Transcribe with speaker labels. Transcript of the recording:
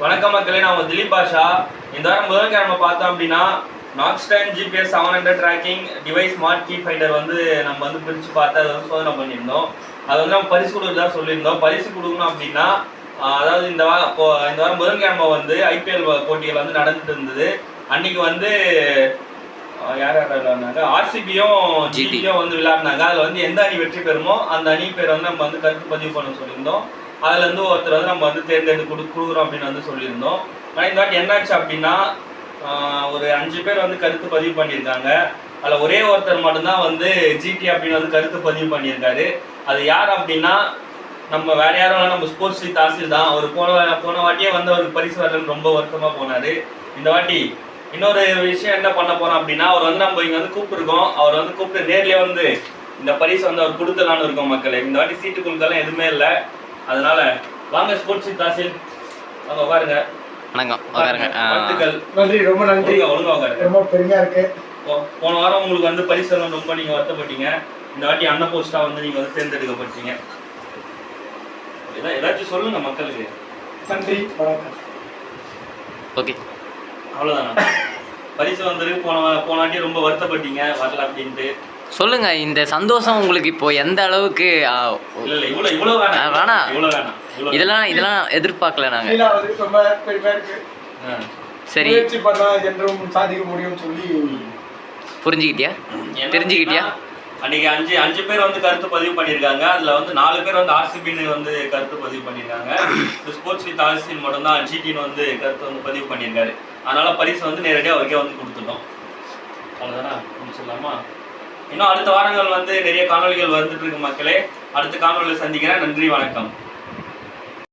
Speaker 1: வணக்கம் மக்களே நான் திலீப் பாஷா. இந்த வாரம் புதன்கிழமை பார்த்தோம் அப்படின்னா நாக்ஸ்டைன் GPS seven hundred tracking device smart key finder வந்து நம்ம வந்து பிரித்து பார்த்து அதை வந்து சோதனை பண்ணியிருந்தோம். அது வந்து நம்ம பரிசு கொடுக்குறதா சொல்லியிருந்தோம். பரிசு கொடுக்கணும் அப்படின்னா அதாவது இந்த வாரம் இப்போ இந்த வாரம் புதன்கிழமை வந்து ஐபிஎல் போட்டிகள் வந்து நடந்துட்டு இருந்தது. அன்னைக்கு வந்து யார் யார் விளையாடினாங்க ஆர்சிபியும்
Speaker 2: GT.
Speaker 1: ஜிடியும் வந்து விளையாடினாங்க. அதில் வந்து எந்த அணி வெற்றி பெறுமோ அந்த அணி பேர் வந்து நம்ம வந்து கருத்து பதிவு பண்ண சொல்லியிருந்தோம். அதுல இருந்து ஒருத்தர் வந்து நம்ம வந்து தேர்ந்தெடுத்து கொடு கொடுக்குறோம் அப்படின்னு வந்து சொல்லியிருந்தோம். ஆனால் இந்த வாட்டி என்னாச்சு அப்படின்னா ஒரு அஞ்சு பேர் வந்து கருத்து பதிவு பண்ணியிருக்காங்க. அதில் ஒரே ஒருத்தர் மட்டும்தான் வந்து ஜிடி அப்படின்னு வந்து கருத்து பதிவு பண்ணியிருக்காரு. அது யார் அப்படின்னா நம்ம வேற யாரும் இல்லை நம்ம ஸ்போர்ட்ஸ் தாசில் தான். அவர் போன போன வாட்டியே வந்து அவருக்கு பரிசு வரலன்னு ரொம்ப வருத்தமாக போனார். இந்த வாட்டி இன்னொரு விஷயம் என்ன பண்ண போறோம் அப்படின்னா அவர் வந்து நம்ம இங்கே வந்து கூப்பிட்டுருக்கோம். அவர் வந்து கூப்பிட்டு நேர்லேயே வந்து இந்த பரிசு வந்து அவர் கொடுத்துலான்னு இருக்கோம் மக்களே. இந்த வாட்டி சீட்டு குழுக்கெல்லாம் எதுவுமே இல்லை. அதனால வாங்க ஸ்போர்ட்ஸ் தாசில். வாங்க பாருங்க
Speaker 2: வணக்கம் உட்காருங்க.
Speaker 1: வாழ்த்துக்கள்.
Speaker 3: நன்றி ரொம்ப நன்றி.
Speaker 1: ஒழுங்கா உட்காருங்க.
Speaker 3: ரொம்ப பெருமையா இருக்கு.
Speaker 1: போன வாரம் உங்களுக்கு வந்து பரிசு எல்லாம் ரொம்ப நீங்க வருத்தப்பட்டீங்க. இந்த வாட்டி அன்ன போஸ்டா வந்து நீங்க வந்து தேர்ந்தெடுக்கப்பட்டீங்க. ஏதா- ஏதாச்சும் சொல்லுங்க மக்களுக்கு.
Speaker 3: நன்றி வணக்கம்.
Speaker 2: ஓகே.
Speaker 1: அவ்வளவுதானா? பரிசு வந்திருக்கு போன வா- போன வாட்டி ரொம்ப வருத்தப்பட்டீங்க வரல அப்படின்ட்டு.
Speaker 2: சொல்லுங்க இந்த சந்தோஷம் உங்களுக்கு இப்போ எந்த அளவுக்கு
Speaker 1: இவ்வளவு
Speaker 2: இதெல்லாம் இதெல்லாம் எதிர்பார்க்கல நாங்க. சரி.
Speaker 3: முயற்சி பண்ணா என்றும் சாதிக்க முடியும்னு சொல்லி
Speaker 2: புரிஞ்சுக்கிட்டியா? தெரிஞ்சுக்கிட்டியா?
Speaker 1: அன்னைக்கு அஞ்சு அஞ்சு பேர் வந்து கருத்து பதிவு பண்ணியிருக்காங்க. அதுல வந்து நாலு பேர் வந்து ஆர்சிபின்னு வந்து கருத்து பதிவு பண்ணியிருக்காங்க. ஸ்போர்ட்ஸ் வித் ஆர்சிபின் மட்டும் தான் ஜிடின்னு வந்து கருத்து வந்து பதிவு பண்ணியிருக்காரு. அதனால பரிசு வந்து நேரடியாக அவருக்கே வந்து கொடுத்துட்டோம். அவ்வளோதானா முடிச்சிடலாமா? இன்னும் அடுத்த வாரங்கள் வந்து நிறைய காணொளிகள் வந்துட்டு இருக்கு மக்களே. அடுத்த காணொலியில் சந்திக்கிறேன். நன்றி வணக்கம்.